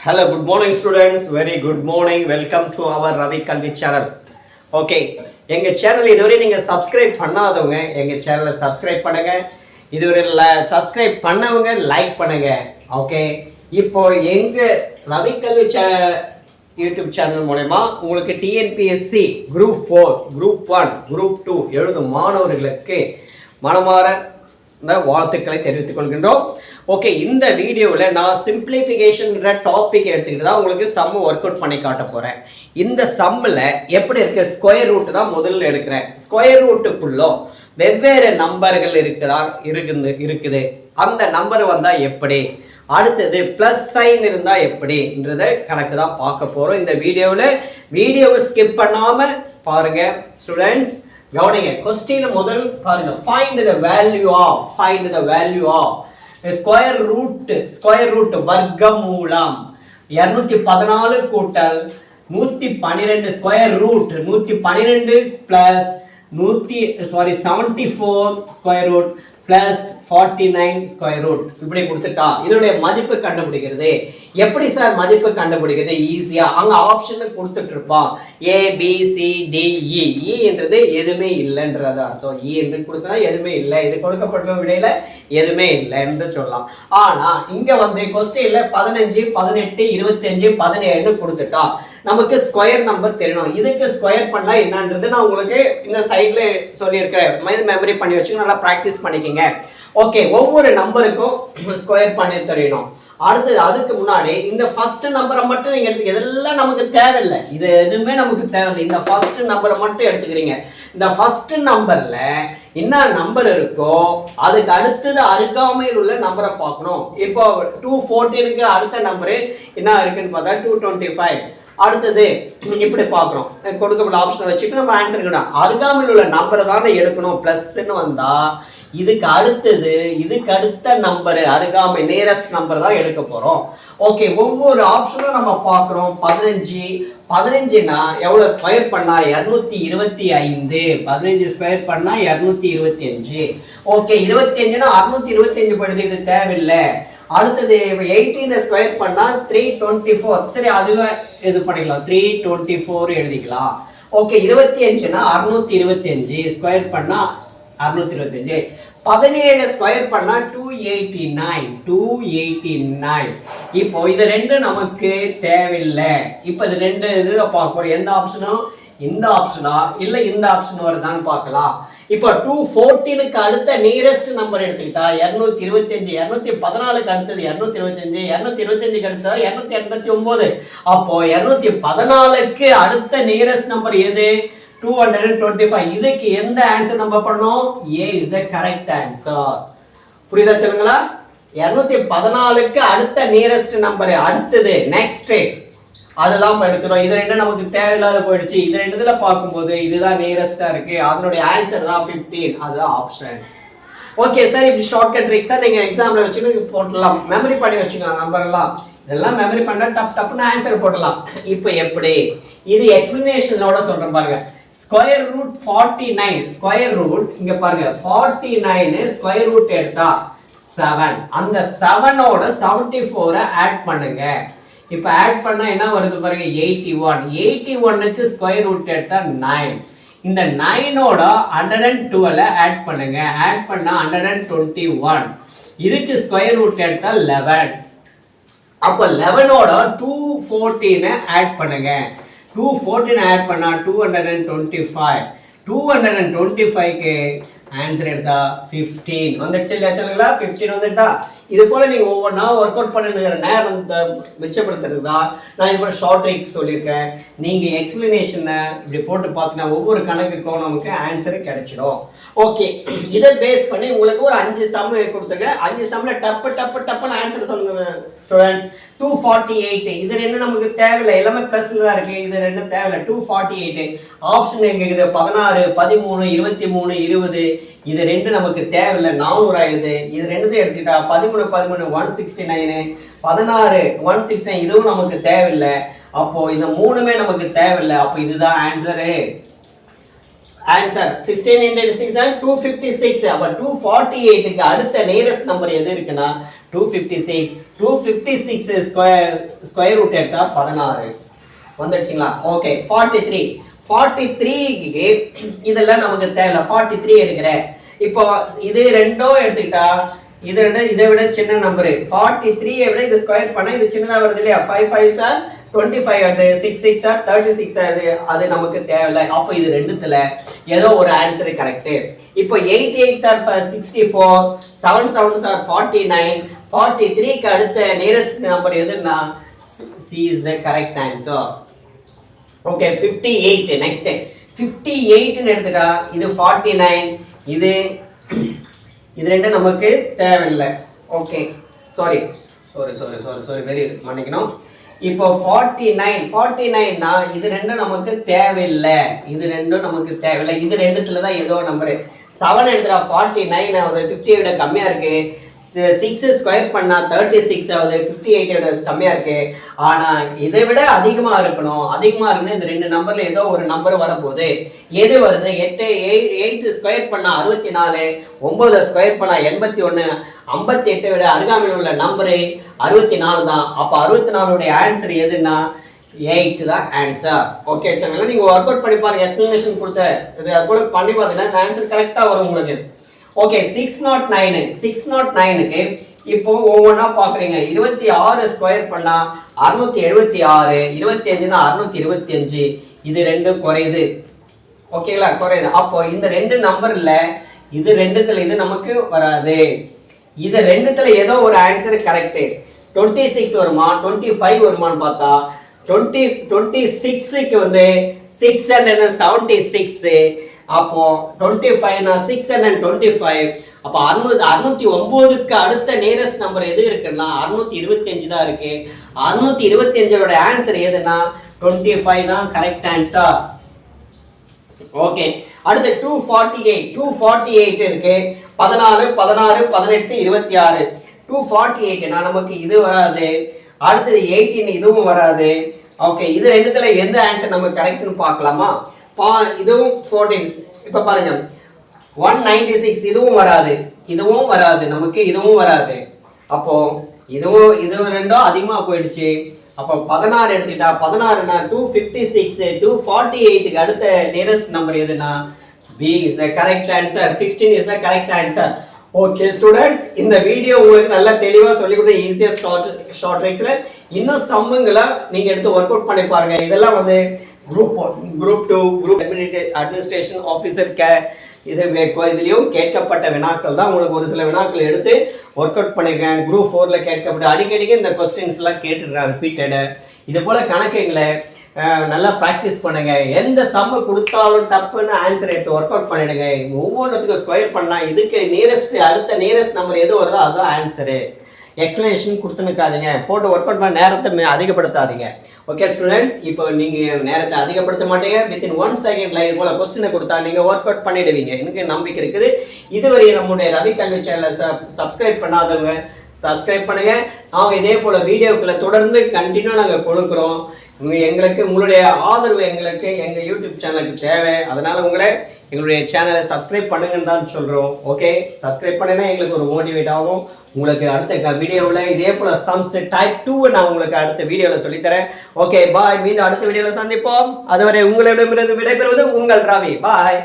Hello good morning students very good morning welcome to our Ravi Kalvi channel okay எங்கள் channel இதுவரை நீங்கள் subscribe பண்ணாதவங்க எங்கள் சேனலை சப்ஸ்கிரைப் பண்ணுங்கள் இதுவரை சப்ஸ்கிரைப் பண்ணவங்க லைக் பண்ணுங்கள் ஓகே இப்போ எங்கள் ரவி கல்வி சே யூடியூப் சேனல் மூலயமா உங்களுக்கு TNPSC group four group one group two எழுதும் மாணவர்களுக்கு மனமாற வாழ்த்துக்களை தெரிவித்துக் கொள்கின்றோம். ஓகே இந்த வீடியோவில் நான் சிம்பிளிஃபிகேஷன்ன்ற டாபிக் எடுத்துக்கிட்டு தான் உங்களுக்கு சம் ஒர்க் அவுட் பண்ணி காட்ட போகிறேன் இந்த சம்மில் எப்படி இருக்கு? ஸ்கொயர் ரூட் தான் முதல்ல எடுக்கிறேன். ஸ்கொயர் ரூட்டுக்குள்ளோ வெவ்வேறு நம்பர்கள் இருக்குதா? இருக்குது இருக்குது. அந்த நம்பர் வந்தால் எப்படி? அடுத்தது ப்ளஸ் சைன் இருந்தால் எப்படின்றத கணக்கு தான் பார்க்க போகிறோம் இந்த வீடியோவில் வீடியோவை ஸ்கிப் பண்ணாமல் பாருங்கள் ஸ்டூடெண்ட்ஸ் கவனிங்க கொஸ்டின் முதல் பாருங்க find the value of find the value of square root square root வர்க்கம் மூலம் இரநூத்தி பதினாலு கூட்டல் நூற்றி பன்னிரெண்டு ஸ்கொயர் ரூட் நூற்றி பன்னிரெண்டு ப்ளஸ் நூற்றி sorry seventy four square root plus forty nine square root இப்படி கொடுத்துட்டா. இதனுடைய மதிப்பு கண்டுபிடிக்கிறது. எப்படி சார் மதிப்பு கண்டுபிடிக்கிறது? ஈஸியாக அங்கே ஆப்ஷன் கொடுத்துட்டு இருப்பான் A B C e. e என்றது எதுவுமே இல்லைன்றது அர்த்தம். இ என்று கொடுத்தா எதுவுமே இல்லை. இது கொடுக்கப்பட்ட விடையில் எதுவுமே இல்லை என்று சொல்லலாம். ஆனால் இங்கே வந்து கொஸ்டினில் பதினஞ்சு பதினெட்டு இருபத்தஞ்சு பதினேழு கொடுத்துட்டா. நமக்கு ஸ்கொயர் நம்பர் தெரியணும். இதுக்கு ஸ்கொயர் பண்ணால் என்னன்றது நான் உங்களுக்கு இந்த சைடில் சொல்லியிருக்கேன் மெமரி பண்ணி வச்சுக்க நல்லா ப்ராக்டிஸ் பண்ணிக்கோங்க. ஓகே ஒவ்வொரு நம்பருக்கும் ஸ்கொயர் பண்ணி தெரியணும் அடுத்தது அதுக்கு முன்னாடி இந்த ஃபர்ஸ்ட் நம்பரை மட்டும் நீங்க எடுத்து இதெல்லாம் நமக்கு தேவையில்லை. இது எதுவுமே நமக்கு தேவையில்லை. இந்த ஃபர்ஸ்ட் நம்பரை மட்டும் எடுத்துக்கிறீங்க. இந்த ஃபர்ஸ்ட் நம்பர்ல என்ன நம்பர் இருக்கோ அதுக்கு அடுத்தது அருகாமையில் உள்ள நம்பரை பார்க்கணும். இப்போ டூ ஃபோர்டீனுக்கு அடுத்த நம்பரு என்ன இருக்குன்னு பார்த்தா டூ டுவெண்ட்டி ஃபைவ் அடுத்தது இப்படி பார்க்குறோம் கொடுக்கப்பட்ட ஆப்ஷனை வச்சுட்டு நம்ம ஆன்சர் எடுக்கணும் அருகாமையில் உள்ள நம்பரை தானே எடுக்கணும். ப்ளஸ்ன்னு வந்தால் இதுக்கு அடுத்தது இதுக்கு அடுத்த நம்பரு அருகாமை நியரஸ்ட் நம்பர் தான் எடுக்க போகிறோம் ஓகே ஒவ்வொரு ஆப்ஷனும் நம்ம பார்க்குறோம். பதினஞ்சு பதினஞ்சுனா எவ்வளோ ஸ்கொயர் பண்ணால் இரநூத்தி இருபத்தி ஐந்து. பதினஞ்சு ஸ்கொயர் பண்ணால் இரநூத்தி இருபத்தி அஞ்சு. ஓகே இருபத்தி அஞ்சுனா அறுநூத்தி இருபத்தி அஞ்சு படுது இது தேவையில்லை. அடுத்தது எயிட்டீன் ஸ்கொயர் பண்ணால் த்ரீ டுவெண்ட்டி ஃபோர் சரி அதுவே இது பண்ணிக்கலாம். த்ரீ டுவெண்ட்டி ஃபோர் எழுதிக்கலாம். ஓகே இருபத்தி அஞ்சுனா அறுநூத்தி இருபத்தி அஞ்சு. ஸ்கொயர் பண்ணால் அறுநூத்தி இருபத்தஞ்சு பதினேழு ஸ்கொயர் பண்ணால் two eighty nine two eighty nine இப்போ இது ரெண்டு நமக்கு தேவையில்லை. இப்போ இது ரெண்டு இது பார்க்குறோம் எந்த ஆப்ஷனும் இந்த ஆப்ஷனா இல்லை இந்த ஆப்ஷன் வருதான்னு பார்க்கலாம். இப்போ டூ ஃபோர்டீனுக்கு அடுத்த நியரஸ்ட் நம்பர் எடுத்துக்கிட்டா இரநூத்தி இருபத்தஞ்சு இரநூத்தி பதினாலுக்கு அடுத்தது இரநூத்தி இருபத்தஞ்சு இரநூத்தி இருபத்தஞ்சுக்கு அடுத்தது இரநூத்தி எண்பத்தி ஒன்பது அப்போ இரநூத்தி பதினாலுக்கு அடுத்த நியரஸ்ட் நம்பர் எது? Two hundred and twenty five இதுக்கு எந்த ஆன்சர் நம்ம பண்ணோம்? A is the correct answer புரியுதா சொல்லுங்களா இரநூத்தி பதினாலுக்கு அடுத்த நியரஸ்ட் நம்பர் அடுத்தது நெக்ஸ்ட் அதெல்லாம் நம்ம எடுக்கிறோம் இது ரெண்டும் நமக்கு தேவையில்லாத போயிடுச்சு? இது ரெண்டுல பார்க்கும்போது இதுதான் நியரஸ்டா இருக்கு. அதனுடைய ஆன்சர் தான் ஃபிஃப்டீன் அதுதான் ஆப்ஷன் ஓகே சார் இப்படி ஷார்ட்கட் ட்ரிக் சார் நீங்கள் எக்ஸாமில் வச்சுன்னு போட்டுடலாம். மெமரி பண்ணி வச்சுக்கலாம் நம்பர் எல்லாம். இதெல்லாம் மெமரி பண்ணா டப் டப்னு ஆன்சர் போடலாம் இப்போ எப்படி? இது எக்ஸ்பிளனேஷனோட சொல்கிறேன் பாருங்க. Square root forty nine square root இங்கே பாருங்க. ஃபார்ட்டி நைனு ஸ்கொயர் ரூட் எடுத்தா செவன் அந்த செவனோட செவன்டி ஃபோரை ஆட் பண்ணுங்க. இப்போ ஆட் பண்ணால் என்ன வருது பாருங்க எயிட்டி ஒன் எயிட்டி ஒன்னுக்கு ஸ்கொயர் ரூட் எடுத்தால் நைன் இந்த நைனோட ஹண்ட்ரட் அண்ட் டுவெலை ஆட் பண்ணுங்க. ஆட் பண்ணால் ஹண்ட்ரட் அண்ட் டுவெண்ட்டி ஒன் இதுக்கு ஸ்கொயர் ரூட் எடுத்தால் லெவன் அப்போ லெவனோட டூ ஃபோர்டீனை ஆட் பண்ணுங்க டூ ஃபோர்டீன் ஆட் பண்ணால் two hundred and twenty five two hundred and twenty ஃபைவ்க்கு ஆன்சர் எடுத்தா ஃபிஃப்டீன் வந்துடுச்சு இல்லையா சொல்லுங்களா ஃபிஃப்டீன் வந்துட்டா. இது போல் நீங்கள் ஒவ்வொன்றா ஒர்க் அவுட் பண்ணுங்கிற நேரம் மிச்சப்படுத்துறது தான் நான் இது ஷார்ட் ட்ரிக்ஸ் சொல்லியிருக்கேன். நீங்கள் எக்ஸ்பிளனேஷனை இப்படி போட்டு பார்த்தீங்கன்னா ஒவ்வொரு கணக்குக்கும் நமக்கு ஆன்சர் கிடைச்சிடும். ஓகே இதை பேஸ் பண்ணி உங்களுக்கு ஒரு அஞ்சு சம் கொடுத்துருக்கேன். அஞ்சு சம்மில் டப்பு டப்பு டப்புன்னு ஆன்சர் சொல்லுங்க ஸ்டூடெண்ட்ஸ் டூ ஃபார்ட்டி எயிட் இது ரெண்டு நமக்கு தேவையில்லை. எல்லாமே ப்ளஸ்ல தான் இருக்கு. இது ரெண்டு தேவையில்லை. டூ ஃபார்ட்டி எயிட் ஆப்ஷன் எங்க இருக்குது? பதினாறு பதிமூணு இருபத்தி மூணு இருபது. இது ரெண்டு நமக்கு தேவையில்லை. நானூறு ஆயிடுது. இது ரெண்டுத்தையும் எடுத்துக்கிட்டா பதிமூணு பதிமூணு ஒன் சிக்ஸ்டி நைனு பதினாறு ஒன் சிக்ஸ்டி நைன் இதுவும் நமக்கு தேவையில்லை. அப்போ இந்த மூணுமே நமக்கு தேவையில்லை. அப்போ இதுதான் answer answer sixteen indeed six two fifty six அப்போ டூ ஃபார்ட்டி எயிட்டுக்கு அடுத்த நியரஸ்ட் நம்பர் எது இருக்குன்னா two fifty six two fifty six square square root எடுத்தால் பதினாறு. வந்துடுச்சுங்களா? ஓகே ஃபார்ட்டி த்ரீ ஃபார்ட்டி த்ரீக்கு இதெல்லாம் நமக்கு தேவையில்ல. ஃபார்ட்டி த்ரீ எடுக்கிறேன். இப்போ இது ரெண்டும் எடுத்துக்கிட்டா இது ரெண்டு இதை விட சின்ன நம்பரு ஃபார்ட்டி த்ரீயை விட இது ஸ்கொயர் பண்ணால் இது சின்னதாக வருது இல்லையா? Five five sir twenty five வருது six six sir thirty six அது அது நமக்கு தேவையில்லை. அப்போ இது ரெண்டுத்தில் ஏதோ ஒரு ஆன்சர் கரெக்டு இப்போ eight eight sir sixty four seven seven sir forty nine forty த்ரீக்கு அடுத்த நியரஸ்ட் நம்பர் எதுன்னா C is the correct answer okay fifty eight next fifty எயிட்னு எடுத்துட்டா இது ஃபார்ட்டி நைன் இது இது ரெண்டும் நமக்கு தேவையில்லை. Okay sorry sorry sorry sorry sorry very மன்னிக்கணும். இப்போ ஃபார்ட்டி நைன் ஃபார்ட்டி நைன்னா இது ரெண்டும் நமக்கு தேவையில்லை. இது ரெண்டும் நமக்கு தேவையில்லை. இது ரெண்டுத்துல தான் ஏதோ நம்பரு செவன் எடுத்துட்டா ஃபார்ட்டி நைன் ஆகுது. ஃபிஃப்டி விட கம்மியாக இருக்குது சிக்ஸ் ஸ்கொயர் பண்ணால் தேர்ட்டி சிக்ஸ் ஆகுது ஃபிஃப்டி எயிட்டோட கம்மியாக இருக்கு. ஆனால் இதை விட அதிகமாக இருக்கணும். அதிகமாக இருக்குன்னு இந்த ரெண்டு நம்பரில் ஏதோ ஒரு நம்பர் வரப்போகுது. எது வருது? எட்டு எயிட் எயிட்டு ஸ்கொயர் பண்ணால் அறுபத்தி நாலு ஒம்பது ஸ்கொயர் பண்ணால் எண்பத்தி ஒன்று ஐம்பத்தி எட்டை விட அருகாமையில் உள்ள நம்பரு அறுபத்தி நாலு தான். அப்போ அறுபத்தி நாலுடைய ஆன்சர் எதுன்னா எயிட் தான் ஆன்சர் ஓகே சரிங்களா நீங்கள் ஒர்க் அவுட் பண்ணி பாருங்கள் எக்ஸ்ப்ளனேஷன் கொடுத்த இது அது கூட பண்ணி பார்த்தீங்கன்னா ஆன்சர் கரெக்டாக வரும் உங்களுக்கு. Okay six nought nine six nought நைனுக்கு இப்போ ஒவ்வொன்றா பார்க்குறீங்க. இருபத்தி ஆறு ஸ்கொயர் பண்ணால் அறுநூத்தி எழுபத்தி ஆறு இருபத்தி அஞ்சுனா அறுநூத்தி இருபத்தி அஞ்சு. இது ரெண்டும் குறையுது. ஓகேங்களா குறையுது. அப்போ இந்த ரெண்டு நம்பர்ல இது ரெண்டுத்துல இது நமக்கு வராது. இது ரெண்டுத்துல ஏதோ ஒரு ஆன்சர் கரெக்டு டுவெண்ட்டி சிக்ஸ் வருமா? டுவெண்ட்டி ஃபைவ் வருமான்னு பார்த்தா டுவெண்ட்டி டுவெண்ட்டி சிக்ஸுக்கு வந்து சிக்ஸ் ஹண்ட்ரட் செவன்ட்டி சிக்ஸு அப்போ டுவெண்ட்டி ஃபைவ்னா சிக்ஸ் ஹண்ட்ரட் டுவெண்ட்டி ஃபைவ் அப்போ அறுநூத்தி அறுநூத்தி ஒம்போதுக்கு அடுத்த நியரஸ்ட் நம்பர் எது இருக்குன்னா அறுநூத்தி இருபத்தஞ்சு தான் இருக்கு. அறுநூத்தி இருபத்தஞ்சோட ஆன்சர் எதுனா டுவெண்ட்டி ஃபைவ் தான் கரெக்ட் ஆன்சர் ஓகே அடுத்து two forty eight two forty eight இருக்கு. பதினாறு பதினாறு பதினெட்டு இருபத்தி ஆறு. டூ ஃபார்ட்டி எயிட்னா நமக்கு இது வராது. அடுத்தது எயிட்டீன் இதுவும் வராது. ஓகே இது ரெண்டுத்துல எந்த ஆன்சர் நம்ம கரெக்ட்னு பார்க்கலாமா? இதுவும் ஃபோர்டீன்ஸ் இப்போ பாருங்க. ஒன் நைன்டி சிக்ஸ் இதுவும் வராது. இதுவும் வராது. நமக்கு இதுவும் வராது. அப்போ இதுவும் இதுவும் ரெண்டும் அதிகமாக போயிடுச்சு. அப்போ பதினாறு எடுத்துட்டா பதினாறுனா two fifty six two forty எயிட்டுக்கு அடுத்த நியரஸ்ட் நம்பர் எதுனா B is the correct answer sixteen is the correct answer okay students இந்த வீடியோ உங்களுக்கு நல்லா தெளிவாக சொல்லி கொடுத்த ஈஸியாக ஷார்ட் ஷார்ட் ட்ரிக்ஸில் இன்னும் சம்முங்களை நீங்கள் எடுத்து ஒர்க் அவுட் பண்ணி பாருங்க. இதெல்லாம் வந்து group group two group administration officer K இது இதுலேயும் கேட்கப்பட்ட வினாக்கள் தான். உங்களுக்கு ஒரு சில வினாக்கள் எடுத்து ஒர்க் அவுட் பண்ணியிருக்கேன் குரூப் ஃபோரில் கேட்கப்பட்ட அடிக்கடிக்கு இந்த கொஸ்டின்ஸ்லாம் கேட்டுருக்கேன் ரிப்பீட்டடு இது போல் கணக்குங்களை நல்லா ப்ராக்டிஸ் பண்ணுங்க. எந்த சம்மு கொடுத்தாலும் தப்புன்னு ஆன்சர் எடுத்து ஒர்க் அவுட் பண்ணிடுங்க. ஒவ்வொன்றுத்துக்கும் ஸ்கொயர் பண்ணலாம். இதுக்கு நியரஸ்ட் அடுத்த நியரஸ்ட் நம்பர் எது வருதோ அதுதான் ஆன்சரு எக்ஸ்ப்ளனேஷன் கொடுத்துனுக்காதீங்க. போட்டு ஒர்க் அவுட் பண்ண நேரத்தை அதிகப்படுத்தாதீங்க. ஓகே ஸ்டூடெண்ட்ஸ் இப்போ நீங்கள் நேரத்தை அதிகப்படுத்த மாட்டீங்க. வித்தின் ஒன் செகண்ட் இது போல் கொஸ்டினை கொடுத்தா நீங்கள் ஒர்க் அவுட் பண்ணிடுவீங்க. எனக்கு நம்பிக்கை இருக்குது. இதுவரை நம்முடைய ரவி கல்வி சேனலை சப்ஸ்கிரைப் பண்ணாதவங்க சப்ஸ்கிரைப் பண்ணுங்க. அவங்க இதே போல் வீடியோக்களை தொடர்ந்து கண்டினியூ நாங்கள் கொடுக்குறோம். உங்கள் எங்களுக்கு உங்களுடைய ஆதரவு எங்களுக்கு எங்கள் யூடியூப் சேனலுக்கு தேவை. அதனால உங்களை எங்களுடைய சேனலை சப்ஸ்கிரைப் பண்ணுங்கன்னு தான் சொல்கிறோம் ஓகே சப்ஸ்கிரைப் பண்ணினா எங்களுக்கு ஒரு மோட்டிவேட் ஆகும். உங்களுக்கு அடுத்த வீடியோவில் இதே போல் சம்ஸ் டைப் டூ நான் உங்களுக்கு அடுத்த வீடியோவில் சொல்லித்தரேன். ஓகே பாய் மீண்டும் அடுத்த வீடியோவில் சந்திப்போம். அதுவரை உங்களிடமிருந்து விடைபெறுவது உங்கள் ராவி. பாய்